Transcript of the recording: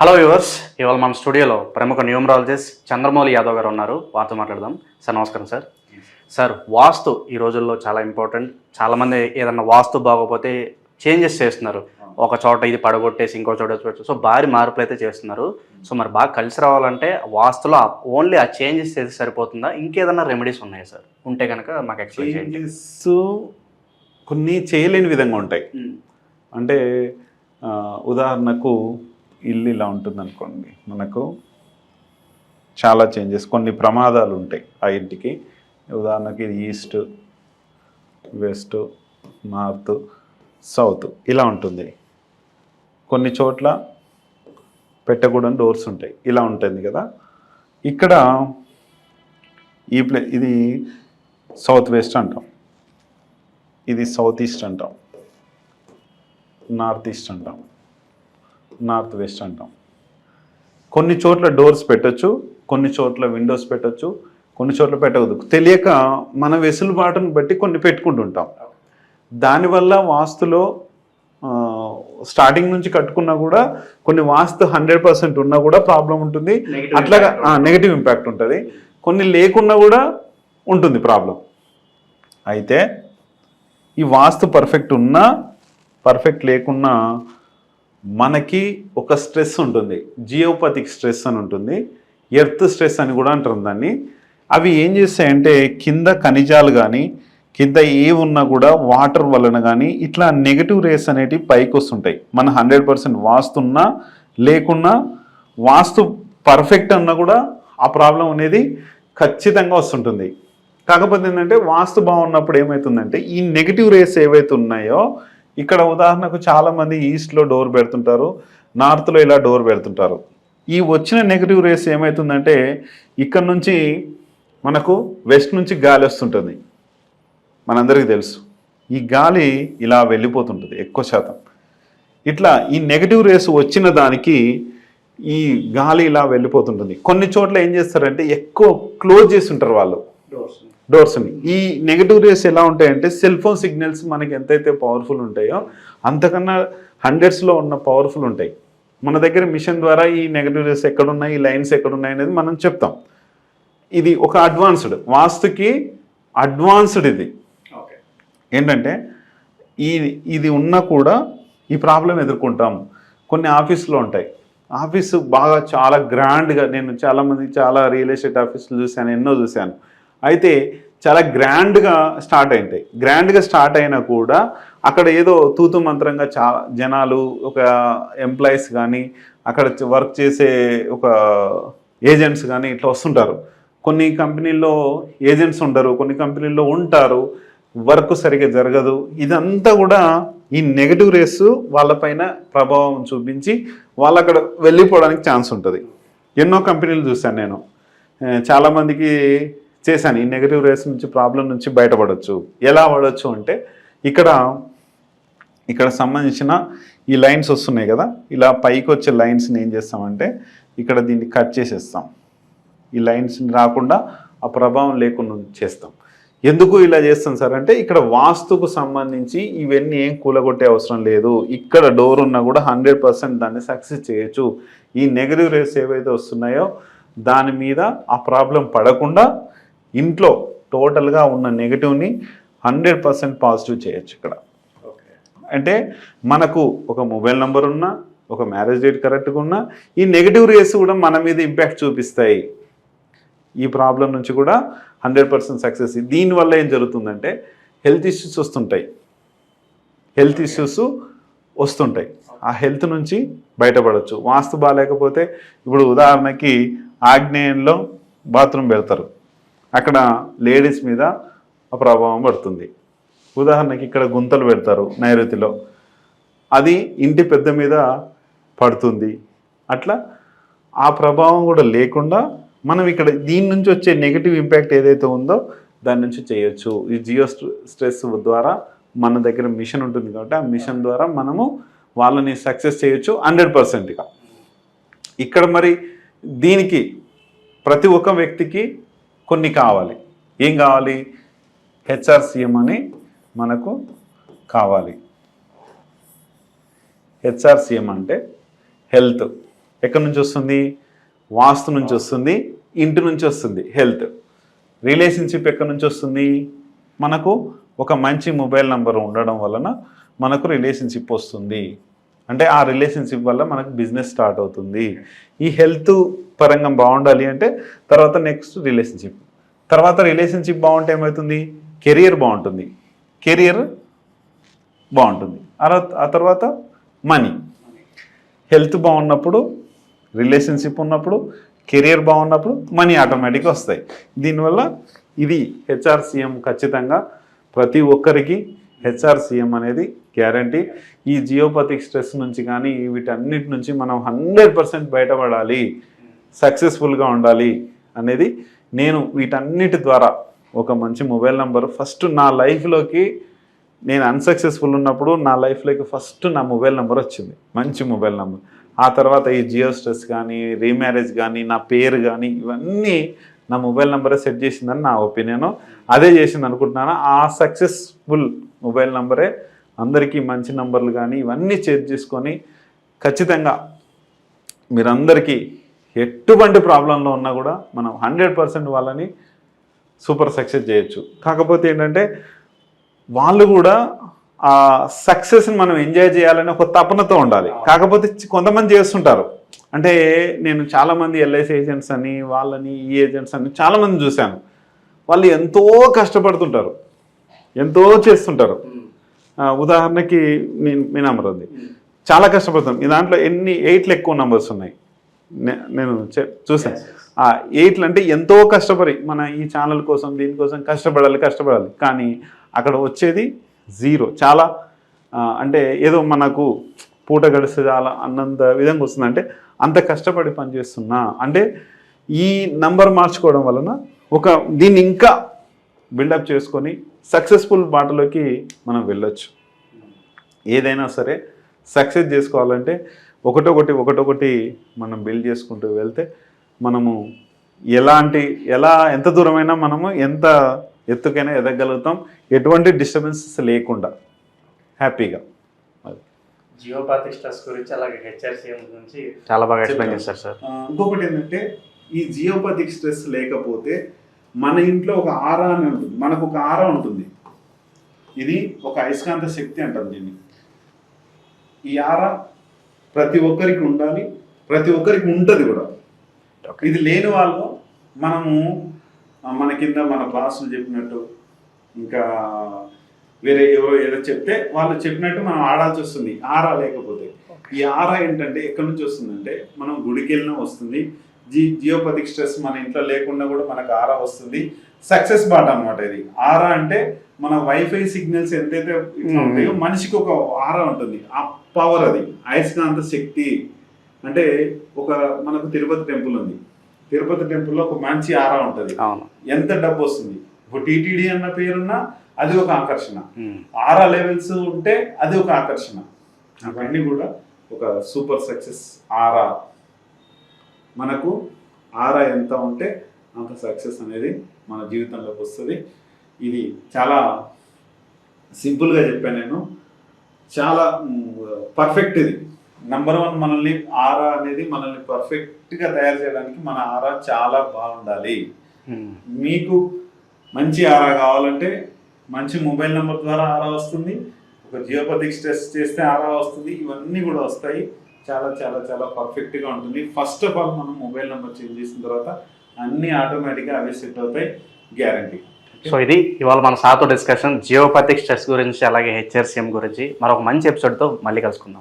Hello viewers ఇవాళ మన స్టూడియోలో ప్రముఖ న్యూమరాలజిస్ట్ చంద్రమౌళి యాదవ్ గారు ఉన్నారు. వారితో మాట్లాడదాం. సార్ నమస్కారం సార్. సార్ వాస్తు ఈ రోజుల్లో చాలా ఇంపార్టెంట్ చాలామంది ఏదన్నా వాస్తు బాగోకపోతే చేంజెస్ చేస్తున్నారు. ఒక చోట ఇది పడగొట్టేసి ఇంకో చోట సో భారీ మార్పులు అయితే చేస్తున్నారు. సో మరి బాగా కలిసి రావాలంటే వాస్తులో ఓన్లీ ఆ చేంజెస్ చేస్తే సరిపోతుందా? ఇంకేదన్నా రెమెడీస్ ఉన్నాయా సార్? ఉంటే కనుక మాకు ఎక్స్ప్లెయిన్ చేయండి. కొన్ని చేయలేని విధంగా ఉంటాయి. అంటే ఆ, ఉదాహరణకు ఇల్లు ఇలా ఉంటుంది అనుకోండి మనకు చాలా చేంజెస్ కొన్ని ప్రమాదాలు ఉంటాయి ఆ ఇంటికి. ఉదాహరణకి ఇది ఈస్ట్ వెస్ట్ నార్త్ సౌత్ ఇలా ఉంటుంది. కొన్ని చోట్ల పెట్టకూడని డోర్స్ ఉంటాయి ఇలా ఉంటుంది కదా. ఇక్కడ ఈ ప్లే ఇది సౌత్ వెస్ట్ అంటాం. ఇది సౌత్ ఈస్ట్ అంటాం. నార్త్ ఈస్ట్ అంటాం. నార్త్ వెస్ట్ అంటాం. కొన్ని చోట్ల డోర్స్ పెట్టొచ్చు కొన్ని చోట్ల విండోస్ పెట్టొచ్చు కొన్ని చోట్ల పెట్టవద్దు తెలియక మన వెసులుబాటును బట్టి కొన్ని పెట్టుకుంటుంటాం. దానివల్ల వాస్తులో స్టార్టింగ్ నుంచి కట్టుకున్నా కూడా కొన్ని వాస్తు హండ్రెడ్ పర్సెంట్ ఉన్నా కూడా ప్రాబ్లం ఉంటుంది. అట్లాగా నెగిటివ్ ఇంపాక్ట్ ఉంటుంది. కొన్ని లేకున్నా కూడా ఉంటుంది ప్రాబ్లం. అయితే ఈ వాస్తు పర్ఫెక్ట్ ఉన్నా పర్ఫెక్ట్ లేకున్నా మనకి ఒక స్ట్రెస్ ఉంటుంది. జియోపతిక్ స్ట్రెస్ అని ఉంటుంది. ఎర్త్ స్ట్రెస్ అని కూడా అంటారు దాన్ని. అవి ఏం చేస్తాయంటే కింద ఖనిజాలు కానీ కింద ఏ ఉన్నా కూడా వాటర్ వలన కానీ ఇట్లా నెగటివ్ రేస్ అనేటివి పైకి వస్తుంటాయి. మన హండ్రెడ్ పర్సెంట్ వాస్తున్నా లేకున్నా వాస్తు పర్ఫెక్ట్ అన్నా కూడా ఆ ప్రాబ్లం అనేది ఖచ్చితంగా వస్తుంటుంది. కాకపోతే ఏంటంటే వాస్తు బాగున్నప్పుడు ఏమవుతుందంటే ఈ నెగిటివ్ రేస్ ఏవైతే ఉన్నాయో ఇక్కడ ఉదాహరణకు చాలామంది ఈస్ట్లో డోర్ పెడుతుంటారు నార్త్లో ఇలా డోర్ పెడుతుంటారు. ఈ వచ్చిన నెగిటివ్ రేస్ ఏమవుతుందంటే ఇక్కడ నుంచి మనకు వెస్ట్ నుంచి గాలి వస్తుంటుంది. మనందరికీ తెలుసు. ఈ గాలి ఇలా వెళ్ళిపోతుంటుంది ఎక్కువ శాతం. ఇట్లా ఈ నెగటివ్ రేస్ వచ్చిన దానికి ఈ గాలి ఇలా వెళ్ళిపోతుంటుంది. కొన్ని చోట్ల ఏం చేస్తారంటే ఎక్కువ క్లోజ్ చేసి ఉంటారు వాళ్ళు. డోర్స్ని ఈ నెగటివ్ రేస్ ఎలా ఉంటాయంటే సెల్ ఫోన్ సిగ్నల్స్ మనకి ఎంతైతే పవర్ఫుల్ ఉంటాయో అంతకన్నా హండ్రెడ్స్లో ఉన్న పవర్ఫుల్ ఉంటాయి. మన దగ్గర మిషన్ ద్వారా ఈ నెగటివ్ రేస్ ఎక్కడున్నాయి ఈ లైన్స్ ఎక్కడున్నాయి అనేది మనం చెప్తాం. ఇది ఒక అడ్వాన్స్డ్ వాస్తుకి అడ్వాన్స్డ్ ఇది. ఏంటంటే ఈ ఇది ఉన్నా కూడా ఈ ప్రాబ్లం ఎదుర్కొంటాం. కొన్ని ఆఫీసులో ఉంటాయి. ఆఫీసు బాగా చాలా గ్రాండ్గా నేను చాలామంది చాలా రియల్ ఎస్టేట్ ఆఫీసులు చూశాను ఎన్నో చూశాను. అయితే చాలా గ్రాండ్గా స్టార్ట్ అయితాయి గ్రాండ్గా స్టార్ట్ అయినా కూడా అక్కడ ఏదో తూతు మంత్రంగా చాలా జనాలు ఒక ఎంప్లాయీస్ కానీ అక్కడ వర్క్ చేసే ఒక ఏజెంట్స్ కానీ ఇట్లా వస్తుంటారు. కొన్ని కంపెనీల్లో ఏజెంట్స్ ఉండరు కొన్ని కంపెనీల్లో ఉంటారు. వర్క్ సరిగ్గా జరగదు. ఇదంతా కూడా ఈ నెగటివ్ రేస్ వాళ్ళపైన ప్రభావం చూపించి వాళ్ళు అక్కడ వెళ్ళిపోవడానికి ఛాన్స్ ఉంటుంది. ఎన్నో కంపెనీలు చూశాను నేను. చాలామందికి చేశాను. ఈ నెగిటివ్ రేస్ నుంచి ప్రాబ్లం నుంచి బయటపడవచ్చు ఎలా పడవచ్చు అంటే ఇక్కడ ఇక్కడ సంబంధించిన ఈ లైన్స్ వస్తున్నాయి కదా ఇలా పైకి వచ్చే లైన్స్ని ఏం చేస్తామంటే ఇక్కడ దీన్ని కట్ చేసేస్తాం. ఈ లైన్స్ని రాకుండా ఆ ప్రభావం లేకుండా చేస్తాం. ఎందుకు ఇలా చేస్తాం సార్ అంటే ఇక్కడ వాస్తుకు సంబంధించి ఇవన్నీ ఏం కూలగొట్టే అవసరం లేదు. ఇక్కడ డోర్ ఉన్నా కూడా హండ్రెడ్ పర్సెంట్ దాన్ని సక్సెస్ చేయొచ్చు. ఈ నెగిటివ్ రేస్ ఏవైతే వస్తున్నాయో దాని మీద ఆ ప్రాబ్లం పడకుండా ఇంట్లో టోటల్గా ఉన్న నెగటివ్ని హండ్రెడ్ పర్సెంట్ పాజిటివ్ చేయొచ్చు ఇక్కడ. అంటే మనకు ఒక మొబైల్ నెంబర్ ఉన్నా ఒక మ్యారేజ్ డేట్ కరెక్ట్గా ఉన్నా ఈ నెగిటివ్ రేస్ కూడా మన మీద ఇంపాక్ట్ చూపిస్తాయి. ఈ ప్రాబ్లం నుంచి కూడా హండ్రెడ్ పర్సెంట్ సక్సెస్. దీనివల్ల ఏం జరుగుతుందంటే హెల్త్ ఇష్యూస్ వస్తుంటాయి. హెల్త్ ఇష్యూస్ వస్తుంటాయి. ఆ హెల్త్ నుంచి బయటపడవచ్చు వాస్తు బాగాలేకపోతే ఇప్పుడు ఉదాహరణకి ఆగ్నేయంలో బాత్రూమ్ పెడతారు. అక్కడ లేడీస్ మీద ఆ ప్రభావం పడుతుంది. ఉదాహరణకి ఇక్కడ గుంతలు పెడతారు నైరుతిలో. అది ఇంటి పెద్ద మీద పడుతుంది. అట్లా ఆ ప్రభావం కూడా లేకుండా మనం ఇక్కడ దీని నుంచి వచ్చే నెగిటివ్ ఇంపాక్ట్ ఏదైతే ఉందో దాని నుంచి చేయొచ్చు. ఈ జియో స్ట్రెస్ ద్వారా మన దగ్గర మిషన్ ఉంటుంది కాబట్టి ఆ మిషన్ ద్వారా మనము వాళ్ళని సక్సెస్ చేయొచ్చు హండ్రెడ్ పర్సెంట్గా ఇక్కడ మరి దీనికి ప్రతి ఒక్క వ్యక్తికి కొన్ని కావాలి. ఏం కావాలి? హెచ్ఆర్సిఎం అని మనకు కావాలి. హెచ్ఆర్సిఎం అంటే హెల్త్. ఎక్కడి నుంచి వస్తుంది? వాస్తు నుంచి వస్తుంది. ఇంటి నుంచి వస్తుంది. హెల్త్. రిలేషన్షిప్ ఎక్కడి నుంచి వస్తుంది? మనకు ఒక మంచి మొబైల్ నంబర్ ఉండడం వలన మనకు రిలేషన్షిప్ వస్తుంది. అంటే ఆ రిలేషన్షిప్ వల్ల మనకు బిజినెస్ స్టార్ట్ అవుతుంది. ఈ హెల్త్ పరంగా బాగుండాలి అంటే తర్వాత నెక్స్ట్ రిలేషన్షిప్ తర్వాత రిలేషన్షిప్ బాగుంటే ఏమవుతుంది? కెరియర్ బాగుంటుంది. కెరియర్ బాగుంటుంది. ఆ ఆ తర్వాత మనీ హెల్త్ బాగున్నప్పుడు రిలేషన్షిప్ ఉన్నప్పుడు కెరియర్ బాగున్నప్పుడు మనీ ఆటోమేటిక్గా వస్తాయి. దీనివల్ల ఇది హెచ్ఆర్సీఎం ఖచ్చితంగా ప్రతి ఒక్కరికి హెచ్ఆర్సీఎం అనేది గ్యారంటీ. ఈ జియోపతిక్ స్ట్రెస్ నుంచి కానీ వీటన్నిటి నుంచి మనం హండ్రెడ్ పర్సెంట్ బయటపడాలి. సక్సెస్ఫుల్గా ఉండాలి అనేది నేను వీటన్నిటి ద్వారా ఒక మంచి మొబైల్ నంబర్ ఫస్ట్ నా లైఫ్లోకి నేను అన్సక్సెస్ఫుల్ ఉన్నప్పుడు నా లైఫ్లోకి ఫస్ట్ నా మొబైల్ నెంబర్ వచ్చింది. మంచి మొబైల్ నెంబర్. ఆ తర్వాత ఈ జియో స్ట్రెస్ కానీ రీమ్యారేజ్ కానీ నా పేరు కానీ ఇవన్నీ నా మొబైల్ నెంబరే సెట్ చేసిందని నా ఒపీనియన్. అదే చేసింది అనుకుంటున్నాను ఆ సక్సెస్ఫుల్ మొబైల్ నెంబరే అందరికీ మంచి నంబర్లు కానీ ఇవన్నీ చేంజ్ చేసుకొని ఖచ్చితంగా మీరందరికీ ఎటువంటి ప్రాబ్లంలో ఉన్నా కూడా మనం హండ్రెడ్ పర్సెంట్ వాళ్ళని సూపర్ సక్సెస్ చేయొచ్చు. కాకపోతే ఏంటంటే వాళ్ళు కూడా ఆ సక్సెస్ని మనం ఎంజాయ్ చేయాలని ఒక తపనతో ఉండాలి. కాకపోతే కొంతమంది చేస్తుంటారు. అంటే నేను చాలామంది ఎల్ఐసి ఏజెంట్స్ అని వాళ్ళని ఈ ఏజెంట్స్ అని చాలామంది చూశాను. వాళ్ళు ఎంతో కష్టపడుతుంటారు. ఎంతో చేస్తుంటారు. ఉదాహరణకి మీ మీ నెంబర్ ఉంది. చాలా కష్టపడతాం. ఈ దాంట్లో ఎన్ని ఎయిట్లు ఎక్కువ నెంబర్స్ ఉన్నాయి? నే- నేను చె- చూసాను ఆ ఎయిట్లు అంటే ఎంతో కష్టపడి మన ఈ ఛానల్ కోసం దీనికోసం కష్టపడాలి కష్టపడాలి. కానీ అక్కడ వచ్చేది జీరో చాలా అంటే ఏదో మనకు పూట గడిస్తే చాలా అన్నంత విధంగా వస్తుంది. అంటే అంత కష్టపడి పనిచేస్తున్నా. అంటే ఈ నంబర్ మార్చుకోవడం వలన ఒక దీన్ని ఇంకా బిల్డప్ చేసుకొని సక్సెస్ఫుల్ బాటలోకి మనం వెళ్ళొచ్చు. ఏదైనా సరే సక్సెస్ చేసుకోవాలంటే ఒకటొకటి ఒకటొకటి మనం బిల్డ్ చేసుకుంటూ వెళ్తే మనము ఎలాంటి ఎలా ఎంత దూరమైనా మనము ఎంత ఎత్తుకైనా ఎదగలుగుతాం. ఎటువంటి డిస్టర్బెన్సెస్ లేకుండా హ్యాపీగా. స్ట్రెస్ గురించి అలాగే హెచ్ఆర్సీఎం గురించి చాలా బాగా ఎక్స్ప్లెయిన్ చేశారు సార్. ఇంకొకటి ఏంటంటే ఈ జియోపతిక్ స్ట్రెస్ లేకపోతే మన ఇంట్లో ఒక ఆరా అని ఉంటుంది. మనకు ఒక ఆరా ఉంటుంది. ఇది ఒక అయస్కాంత శక్తి అంటారు దీన్ని. ఈ ఆరా ప్రతి ఒక్కరికి ఉండాలి ప్రతి ఒక్కరికి ఉంటుంది కూడా. ఇది లేని వాళ్ళు మనము మన కింద మన బాసులు చెప్పినట్టు ఇంకా వేరే ఎవరో ఏదో చెప్తే వాళ్ళు చెప్పినట్టు మనం ఆడాల్సి వస్తుంది. ఆరా లేకపోతే. ఈ ఆరా ఏంటంటే ఎక్కడి నుంచి వస్తుందంటే మనం గుడికి వెళ్ళినా వస్తుంది జీ జియోపతిక్ స్ట్రెస్ మన ఇంట్లో లేకుండా కూడా మనకు ఆరా వస్తుంది. సక్సెస్ బాట అన్నమాట ఇది. ఆరా అంటే మన వైఫై సిగ్నల్స్ ఎంతైతే ఉంటాయో మనిషికి ఒక ఆరా ఉంటుంది. ఆ పవర్ అది. అయస్కాంత శక్తి. అంటే ఒక మనకు తిరుపతి టెంపుల్ ఉంది. తిరుపతి టెంపుల్లో ఒక మంచి ఆరా ఉంటుంది. ఎంత డబ్బు వస్తుంది? ఇప్పుడు టీటీడీ అన్న పేరున్నా అది ఒక ఆకర్షణ. ఆరా లెవెల్స్ ఉంటే అది ఒక ఆకర్షణ. అవన్నీ కూడా ఒక సూపర్ సక్సెస్ ఆరా. మనకు ఆరా ఎంత ఉంటే అంత సక్సెస్ అనేది మన జీవితంలోకి వస్తుంది. ఇది చాలా సింపుల్గా చెప్పాను నేను. చాలా పర్ఫెక్ట్ ఇది. నంబర్ వన్ మనల్ని ఆరా అనేది మనల్ని పర్ఫెక్ట్గా తయారు చేయడానికి మన ఆరా చాలా బాగుండాలి. మీకు మంచి ఆరా కావాలంటే మంచి మొబైల్ నెంబర్ ద్వారా ఆరా వస్తుంది. ఒక జియోపతిక్ స్ట్రెస్ చేస్తే ఆరా వస్తుంది. ఇవన్నీ కూడా వస్తాయి. చాలా చాలా చాలా పర్ఫెక్ట్గా ఉంటుంది. ఫస్ట్ ఆఫ్ ఆల్ మనం మొబైల్ నెంబర్ చేంజ్ చేసిన తర్వాత అన్నీ ఆటోమేటిక్గా అవే సెట్ అవుతాయి గ్యారంటీ సో ఇది ఇవాళ మన సాతో డిస్కషన్ జియోపతిక్ స్ట్రెస్ గురించి అలాగే హెచ్ఆర్సీఎం గురించి. మరొక మంచి ఎపిసోడ్తో మళ్ళీ కలుసుకుందాం.